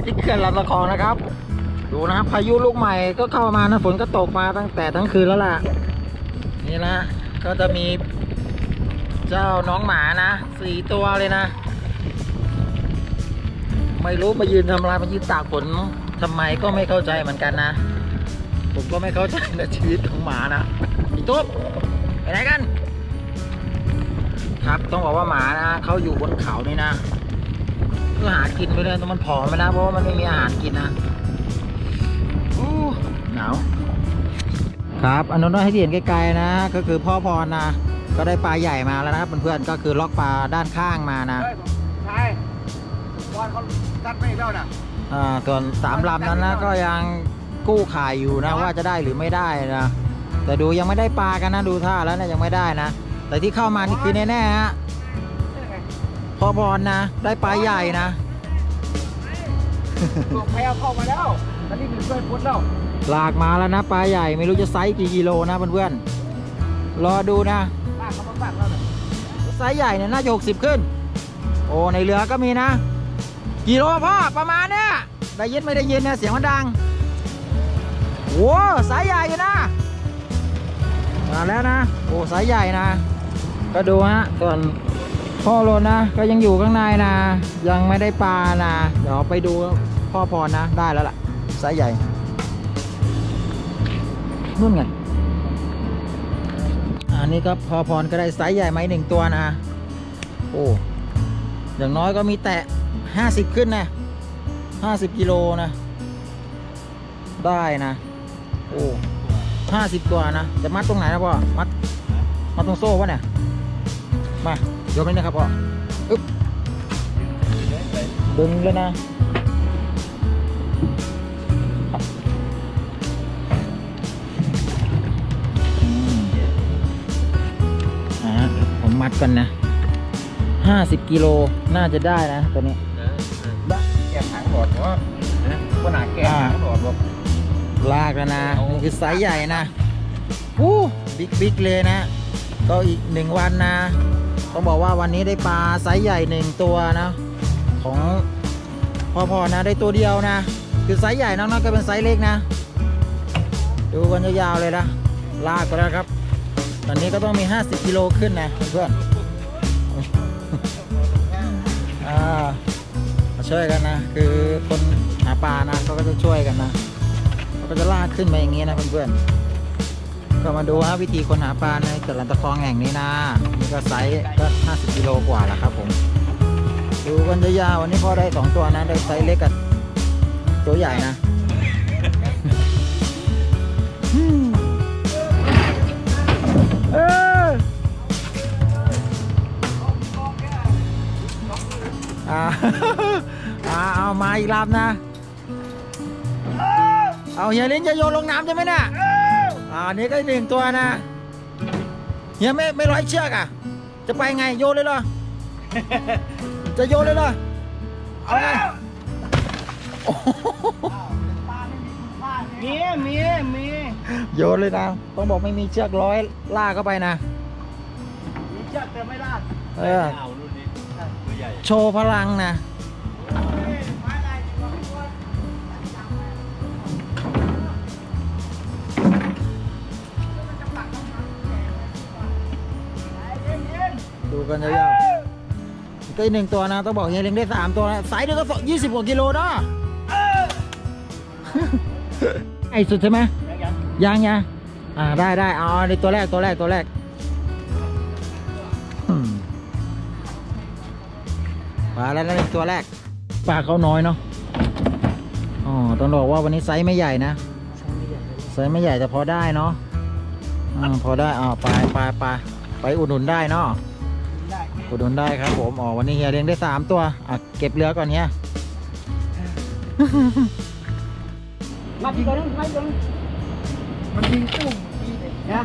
่ที่เขื่อนลำตะคองนะครับ ดูนะครับพายุลูกใหม่ก็เข้ามานะฝนก็ตกมาตั้งแต่ทั้งคืนแล้วล่ะ นี่นะก็จะมีเจ้าน้องหมานะสี่ตัวเลยนะ ไม่รู้มายืนทำอะไรมายืนตากฝนทำไมก็ไม่เข้าใจเหมือนกันนะ ผมก็ไม่เข้าใจในชีวิตของหมานะอีตุ๊บไปไหนกัน ครับต้องบอกว่าหมานะเขาอยู่บนเขานี่นะ เพื่อหากินไปเลยแต่มันผอมไปนะเพราะว่ามันไม่มีอาหารกินนะอู้หนาวครับอันนั้นให้เห็นไกลๆนะ ก็คือพ่อพรนะ ก็ได้ปลาใหญ่มาแล้วนะครับเพื่อนๆก็คือล็อกปลาด้านข้างมานะเฮ้ยใช่บอลเขาตัดไม่แล้วน่ะอ่าส่วนสามลำนั้นนะก็ยังกู้ขายอยู่นะว่าจะได้หรือไม่ได้นะแต่ดูยังไม่ได้ปลากันนะดูท่าแล้วนะยังไม่ได้นะ แต่ที่เข้ามานี่คือแน่ๆฮะ พ่อพรนะ ได้ปลาใหญ่นะตัวแพรเข้ามาแล้วตอนนี้เป็นเพื่อนพุทธแล้วลากมาแล้วนะปลาใหญ่ไม่รู้จะไซส์กี่กิโลนะเพื่อนๆรอดูนะลากเขามาฝากเราเลยไซส์ใหญ่เนี่ยน่าจะหกสิบขึ้น โอ้ในเรือก็มีนะกิโลพ่อประมาณเนี้ยได้ยินไม่ได้ยินเนี่ยเสียงมันดังโอ้ไซส์ใหญ่อยู่นะมาแล้วนะโอ้ไซส์ใหญ่นะ ก็ดูฮะส่วน พ่อโรนนะ ก็ยังอยู่ข้างในนะ ยังไม่ได้ปลานะ เดี๋ยวไปดูพ่อพรนะ ได้แล้วล่ะไซส์ใหญ่นู่นไงอันนี้ก็พอพรก็ได้ไซส์ใหญ่ไหมหนึ่งตัวนะ โอ้ อย่างน้อยก็มีแตะห้าสิบขึ้นนะห้าสิบกิโลนะ ได้นะ โอ้ห้าสิบตัวนะ จะมัดตรงไหนนะพ่อ มัด มัดตรงโซ่วะเนี่ย มา ยกนี้นะครับพ่ออึ๊บดึงเลยนะอืมอ่าผมมัดกันนะห้าสิบกิโลน่าจะได้นะตัวนี้แกะหางหลอดว่าขนาดแกะหางหลอดบอกลากแล้วนะนี่คือไซส์ใหญ่นะอู้บิ๊กบิ๊กเลยนะ ก็อีกหนึ่งวันนะ ต้องบอกว่าวันนี้ได้ปลาไซส์ใหญ่หนึ่งตัวนะ ของพ่อพอนะได้ตัวเดียวนะ คือไซส์ใหญ่น้องๆก็เป็นไซส์เล็กนะ ดูกันยาวๆเลยนะ ลากไปแล้วครับ ตอนนี้ก็ต้องมี 50กิโลขึ้นนะเพื่อนมาช่วยกันนะ คือคนหาปลานะเขาก็จะช่วยกันนะเขาก็จะลากขึ้นมาอย่างนี้นะเพื่อนๆ ก็มาดูฮะวิธีคนหาปลาในเขื่อนลำตะคองแห่งนี้นะนี่ก็ไซส์ก็ 50กิโลกว่าแล้วครับผม ดูกันยาวๆวันนี้พอได้สองตัวนะได้ไซส์เล็กกับตัวใหญ่นะอืมเอออ่าเอามาอีกลำนะ เอาเฮียลินจะโยนลงน้ำใช่ไหมเนี่ย อ่าอันนี้ก็อีกหนึ่งตัวนะเฮียไม่ไม่ร้อยเชือกอะ จะไปไงโยนเลยเหรอ จะโยนเลยเหรอ เอาไงโอ้โหมีมีมีโยนเลยนะ ต้องบอกไม่มีเชือกร้อยลากเข้าไปนะ มีเชือกแต่ไม่ได้เออ เอารุ่นนี้ตัวใหญ่ โชว์พลังนะ ดูกันยาวๆก็อีกหนึ่งตัวนะต้องบอกเฮียเลี้ยงได้สามตัวนะไซส์เดียวก็ยี่สิบกว่ากิโลนะไอสุดใช่ไหมยังยังอ่าได้ได้เอาเอาในตัวแรกตัวแรกตัวแรกอืมปลาแล้วในตัวแรกปลาเขาน้อยเนาะอ๋อต้องบอกว่าวันนี้ไซส์ไม่ใหญ่นะไซส์ไม่ใหญ่แต่พอได้เนาะอืมพอได้อ่าไปไปไปไปอุดหนุนได้เนาะได้ อุดหนุนได้ครับผมอ๋อวันนี้เฮียเลี้ยงได้สามตัวอะเก็บเรือก่อนเฮียมาดีกันมาดีกันมันยิงตุ้มนะ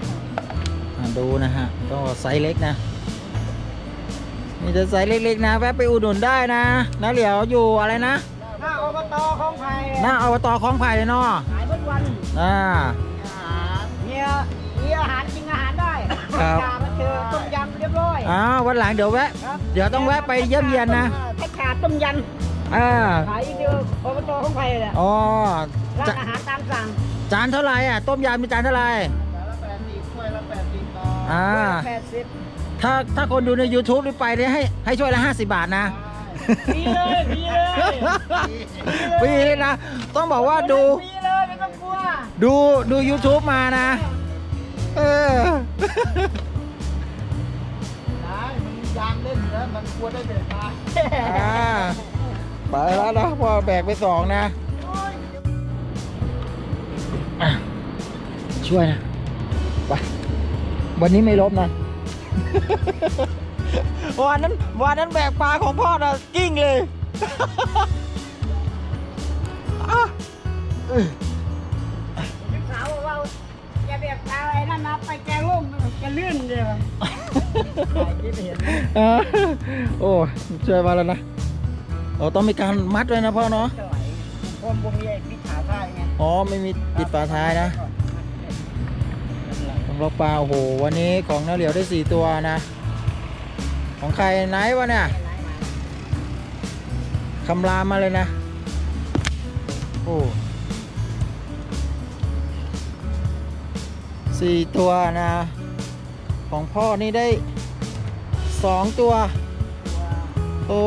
อะดูนะฮะก็ไซส์เล็กนะมีแต่ไซส์เล็กๆนะแวะไปอุดหนุนได้นะนะเหลียวอยู่อะไรนะหน้าอบตของไผ่หน้าอบตคลองไผ่เลยเนาะขายทุกวันอ่าเนี่ยมีอาหารกินอาหารได้ครับจ่ามา เจอต้มยำเรียบร้อยอ้าววันหลังเดี๋ยวแวะ ครับเดี๋ยวต้องแวะไปเยี่ยมเยียนนะแค่ขาดต้มยอ่าขายอีกเดียวอบตของไผ่แหละอ๋อร้าจะนอาหารตามสั่งจานเท่าไหร่อะต้มยำมีจานเท่าไหร่ละแปดสิบถ้วยละแปดสิบบาทอ่าแปดสิบถ้าถ้าคนดูใน YouTube หรือไปเนี่ยให้ให้ช่วยละ 50 บาทนะ ดีเลยดีเลยฟรีเลยนะ ต้องบอกว่าดูดีเลยไม่ต้องกลัวดูดู YouTube มานะ เออ มันกลัวได้เด็ดมาอ่าไปแล้วนะพ่อแบกไปสองนะอะช่วยนะไปวันนี้ไม่ลบนะ วันนั้นวันนั้นแบกปลาของพ่อนะกิ้งเลย อะ เอาไอ้นั่นนะไปแกงล่มจะลื่นเดียวถ่ายคลิปเห็นเออโอ้ช่วยมาแล้วนะโอ้ต้องมีการมัดด้วยนะพ่อเนาะเท่าไหร่ผมผมมีไอ้พิษขาท่ายไงอ๋อไม่มีปิดฝาท้ายนะสำหรับปลาโอ้โหวันนี้ของน้าเหลียวได้สี่ตัวนะ ของใครไหนวะเนี่ยคำรามมาเลยนะ โอ้ สี่ตัวนะ ของพ่อนี่ได้สองตัว โอ้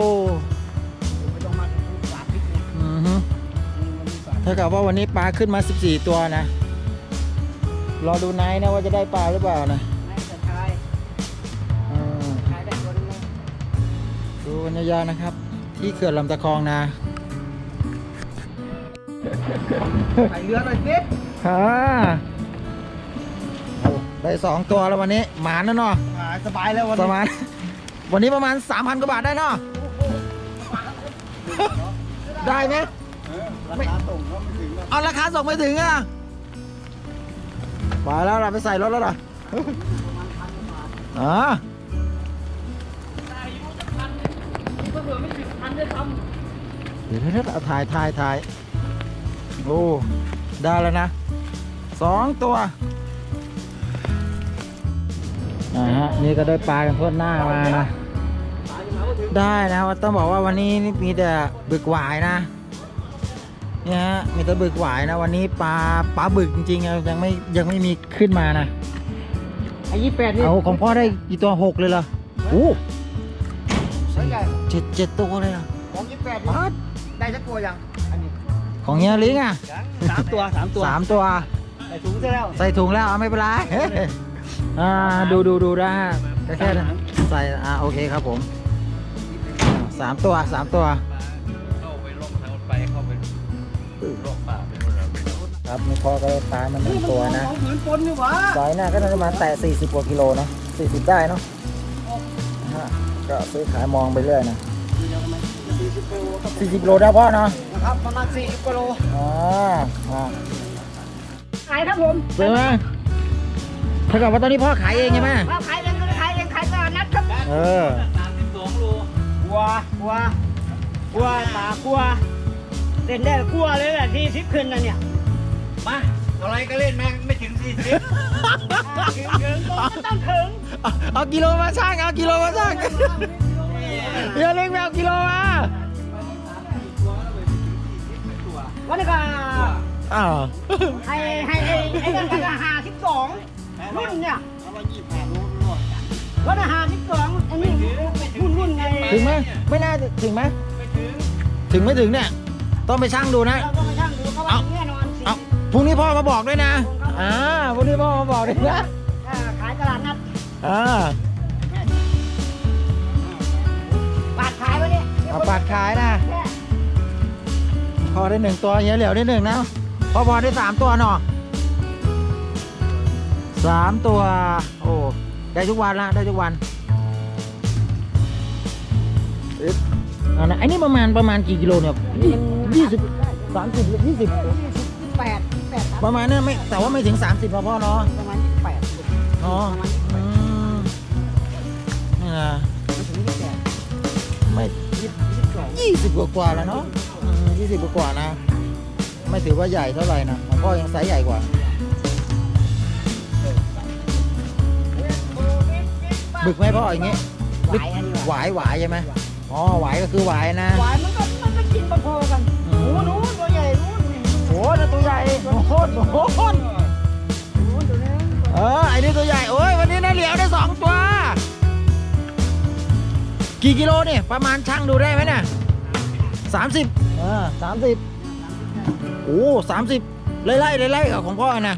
ไม่ต้องมาฝาพิษเนี่ยอือฮึมันมีฝาเท่ากับว่าวันนี้ปลาขึ้นมา 14 ตัวนะ รอดูไนท์นะว่าจะได้ปลาหรือเปล่านะไม่จะทายอืมทายได้ตัวนึงเลยดูบรรยายนะครับ ที่เขื่อนลำตะคองนะใส่เรือหน่อยสิฮ่าโอ้ ได้สองตัวแล้ววันนี้หมานนะเนาะหาสบายแล้ววันปนี้ระมาณ วันนี้ประมาณ 3,000กว่าบาทได้เนาะได้ไหมราคาส่งก็ไม่ถึงหรอกเอาราคาส่งไปถึงอะไปแล้วเราไปใส่รถแล้วเหรออ๋อก็เผื่อไม่ถึงพันด้วยซ้เดี๋ยวเดี๋ยวเอาถ่ายถ่ายถ่ายโอ้ได้แล้วนะสองตัว อ่าฮะนี่ก็ได้ปลากันพ่นหน้ามานะ ได้นะว่าต้องบอกว่าวันนี้นี่มีแต่บึกหวายนะเนี่ยฮะมีแต่บึกหวายนะ วันนี้ปลาปลาบึกจริงๆอะยังไม่ยังไม่มีขึ้นมานะำไอ้ยี่แปดนี่เอาของพ่อได้กี่ตัวหกเลยเหรอโอ้ใช่ใหญ่เจ็ดเจ็ดตัวเลยเหรอของยี่แปดป๊าดได้สักตัวยังอันนี้ของเฮียลิงอะสามตัวสามตัวสามตัวใส่ถุงซะแล้วใส่ถุงแล้วเอาไม่เป็นไร อ่าดูดูดูได้แค่แค่นั้นใส่อ่าโอเคครับผมสามตัวสามตัวเข้าไปล่องทางรถไฟเข้าไปล่องป่าไปนู่นน่ะครับมีพ่อก็ได้ปลามันหนึ่งตัวนะของผืนปนนี่หวะสายหน้าก็น่าจะมาแตะ40กว่ากิโลนะ40ได้เนาะนะฮะก็ซื้อขายมองไปเรื่อยนะสี่สิบโลครับ40โลได้พ่อเนาะนะครับประมาณสี่สิบกิโลอ่าอ่าขายครับผมซื้อไหม ถ้ากับว่าตอนนี้พ่อขายเองใช่ไหมเราขายเองก็ขายเองขายตลาดนัดครับเออกลัวกลัวกลัวตากลัวเล่นได้กลัวเลยแหละที่สิบขึ้นนะเนี่ย มาอะไรก็เล่นแม่งไม่ถึงสี่สิบถึงถึงก็ต้องถึง เอาเอากิโลมาช่างเอากิโลมาช่างเดี๋ยวเล็งแมวกิโลมาวันนี้ก็อ้าวให้ให้ให้ไอ้นั่นก็หาสิบสอง รุ่นเนี่ยวันนี้หาสิบสองอันนี้รุ่นรุ่นไงถึงไหมไม่น่าจะถึงไหมถึงไม่ถึงเนี่ยต้องไปช่างดูนะ เราก็มาช่างดูเขาว่าแน่นอนสิเอาพรุ่งนี้พ่อมาบอกด้วยนะอ่าพรุ่งนี้พ่อมาบอกด้วยนะอ่าขายตลาดนัดอ่าปาดขายไว้เนี่ยเอาปัดขายนะพอได้หนึ่งตัวเฮียเหลียวได้หนึ่งนะพอพอได้สามตัวเนาะ สามตัว โอ้ได้ทุกวันละได้ทุกวันอึ๊บเอานะไอ้นี่ประมาณประมาณกี่กิโลเนี่ยยี่สิบสามสิบยี่สิบแปดแปดประมาณนั้นไม่แต่ว่าไม่ถึง30นะพ่อเนาะประมาณแปดอ๋ออืมนี่นะถึงยี่แปดไม่ยี่สิบสองยี่สิบกว่ากว่าๆแล้วเนาะยี่สิบกว่าๆนะ ไม่ถือว่าใหญ่เท่าไหร่นะของพ่อยังไซส์ใหญ่กว่า บึกไหมพ่ออย่างงี้หวายอันนี้หวายหวายใช่ไหมอ๋อหวายก็คือหวายนะหวายมันก็มันก็พอๆกันโอ้หนูตัวใหญ่นู้นนี่โอ้นั่นตัวใหญ่โอ้โหโอ้โหหนูตัวนึงเออไอ้นี่ตัวใหญ่โอ้ยวันนี้นายเหลียวได้สองตัว กี่กิโลเนี่ยประมาณช่างดูได้ไหมเนี่ยสามสิบเออสามสิบโอ้สามสิบไล่ไล่ไล่ไล่กับของพ่อนะ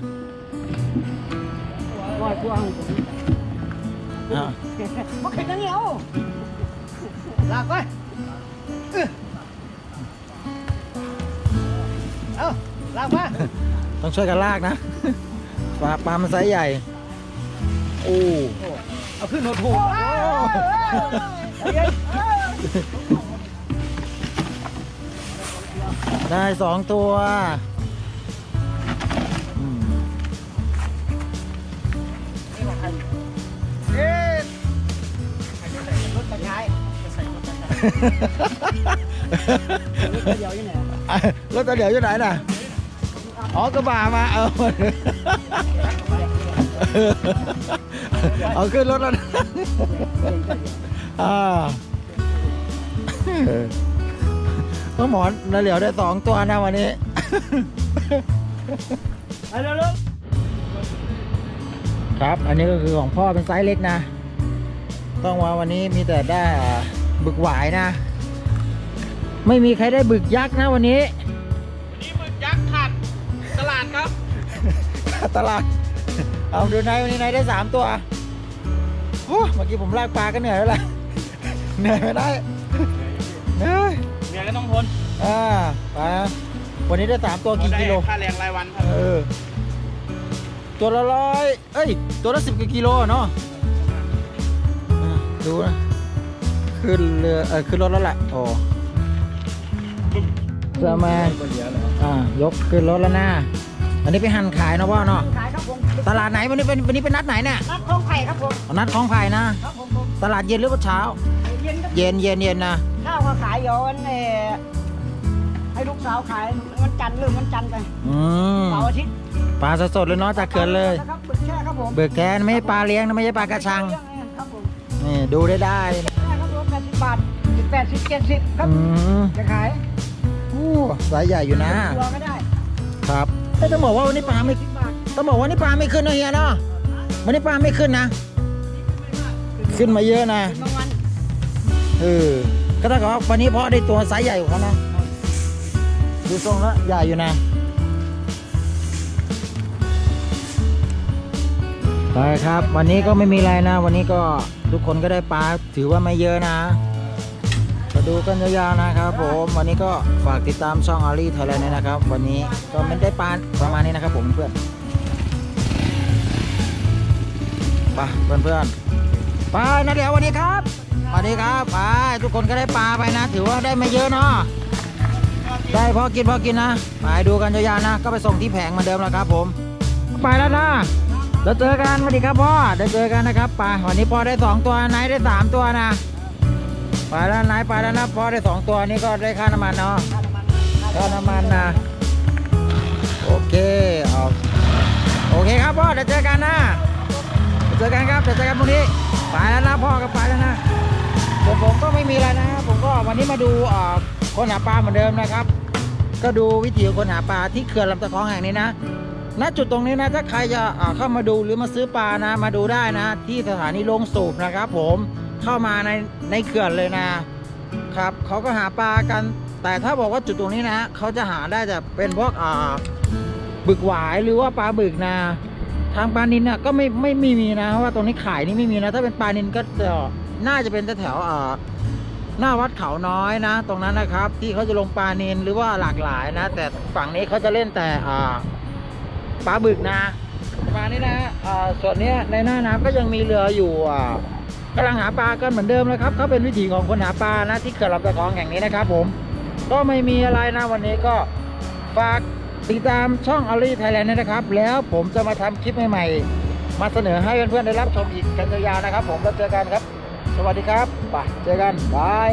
ปล่ อยกวางอ่าบ่เข็ดนั่นเหนียวลากไปเอ้าลากไปต้องช่วยกันลากนะปลาปลามันไซส์ใหญ่ โอ้เอาขึ้นโน้ตถูได้สองตัว เดี๋ยวอยู่ไหนอะรถตะเดี๋ยวอยู่ไหนน่ะอ๋อกระบะมาเออเอาขึ้นรถแล้วนะอ่าต้องหมอนนาเหลียวได้สองตัวนะวันนี้ไปเร็วครับ อันนี้ก็คือของพ่อเป็นไซส์เล็กนะ ต้องว่าวันนี้มีแต่ได้อ่า บึกหวายนะ ไม่มีใครได้บึกยักษ์นะวันนี้นี่มึกยักษ์ขาดตลาดครับ ตลาด เอาดูนายวันนี้นายได้สามตัวโอ้เมื่อกี้ผมลากปลาก็เหนื่อยแล้วแหละเหนื่อยไม่ได้เหนื่อยเนี่ยก็ต้องทนอ่าไปนะวันนี้ได้สามตัวกี่กิโลค่าแรงรายวันครับเออตัวละร้อยเอ้ย ตัวละสิบกว่ากิโลเนาะอะดูนะ ขึ้นเรือเออขึ้นรถแล้วแหละโอ้จะมาอ่ายกขึ้นรถแล้วนะอันนี้ไปหั่นขายเนาะพ่อเนาะขายครับผมตลาดไหนวันนี้เป็นวันนี้เป็นนัดไหนเนี่ยนัดคลองไผ่ครับผมอ๋อนัดของไผ่นะครับผมผมตลาดเย็นหรือว่าเช้า เย็นครับเย็นเย็นเย็นนะข้าวก็ขายเดี๋ยววันเออให้ลูกสาวขายวันจันทร์เริ่มวันจันทร์ไปอืมเสาร์อาทิตย์ปลาสดๆเลยเนาะจากเขื่อนเลยนะครับบึกแช่ครับผมเบิกแกนไม่ใช่ปลาเลี้ยงนะไม่ใช่ปลากระชังครับผมนี่ดูได้ได้ บผมแปดสิบบาทสิบแปดสิบเจ็ดสิบครับ อืมจะขายโอ้สายใหญ่อยู่นะตัวก็ได้ครับแต่ต้องบอกว่าวันนี้ปลาไม่สิบบาทต้องบอกว่าวันนี้ปลาไม่ขึ้นนะเฮียเนาะวันนี้ปลาไม่ขึ้นนะ ขึ้นมาเยอะนะบางวันเออก็ถ้าเกิดว่าวันนี้เพาะได้ตัวไซส์ใหญ่กว่าเขานะดูทรงแล้วใหญ่อยู่นะไปครับ วันนี้ก็ไม่มีอะไรนะ วันนี้ก็ทุกคนก็ได้ปลาถือว่าไม่เยอะนะ มาดูกันยาวๆนะครับผมวันนี้ก็ฝากติดตามช่องอารีไทยแลนด์นะครับ วันนี้ก็ไม่ได้ปลาประมาณนี้นะครับผมเพื่อนไปเพื่อนๆไปนะเดี๋ยววันนี้ครับสวัสดีครับไปทุกคนก็ได้ปลาไปนะ ถือว่าได้ไม่เยอะเนาะได้พอกินพอกินนะไปดูกันยาวๆนะ ก็ไปส่งที่แผงเหมือนเดิมแล้วครับ ผม ไปแล้วนะเดี๋ยวเจอกันสวัสดีครับพ่อเดี๋ยวเจอกันนะครับไปวันนี้พ่อได้สองตัวไนายได้สามตัวนะ ไปแล้วไหนายไปแล้วนะพ่อได้สองตัวนี่ก็ได้ค่าน้ำมันเนาะค่าน้ำมันนะโอเคเอาโอเคครับพ่อเดี๋ยวเจอกันนะเจอกันครับเดี๋ยวเจอกันพรุ่งนี้ไปแล้วนะพ่อก็ไปแล้วนะส่วนผมก็ไม่มีอะไรนะผมก็วันนี้มาดูคนหาปลาเหมือนเดิมนะครับ ก็ดูวิถีคนหาปลาที่เขื่อนลำตะคองแห่งนี้นะณจุดตรงนี้นะถ้าใครจะเข้ามาดูหรือมาซื้อปลานะ มาดูได้นะ ที่สถานีโรงสูบนะครับ ผม เข้ามาในในเขื่อนเลยนะครับเขาก็หาปลากัน แต่ถ้าบอกว่าจุดตรงนี้นะเขาจะหาได้แต่เป็นพวกอ่าบึกหวายหรือว่าปลาบึกนะ ทางปลานินน่ะก็ไม่ไม่ไม่มีนะเพราะว่าตรงนี้ขายนี่ไม่มีนะ ถ้าเป็นปลานินก็จะน่าจะเป็นแถวอ่าหน้าวัดเขาน้อยนะ ตรงนั้นนะครับ ที่เขาจะลงปลานินหรือว่าหลากหลายนะ แต่ฝั่งนี้เขาจะเล่นแต่อ่าปลาบึกนะประมาณนี้นะอ่าส่วนนี้ในหน้าน้ำก็ยังมีเรืออยู่อ่า กำลังหาปลากันเหมือนเดิมเลยครับเขาเป็นวิถีของคนหาปลานะที่เขื่อนลำตะคองแห่งนี้นะครับ ผม ก็ไม่มีอะไรนะวันนี้ก็ฝากติดตามช่องอลี่ไทยแลนด์นะครับ แล้วผมจะมาทำคลิปใหม่ๆ มาเสนอให้เพื่อนๆได้รับชมอีกกันยาวๆนะครับ ผมแล้วเจอกันครับ สวัสดีครับไปเจอกันบาย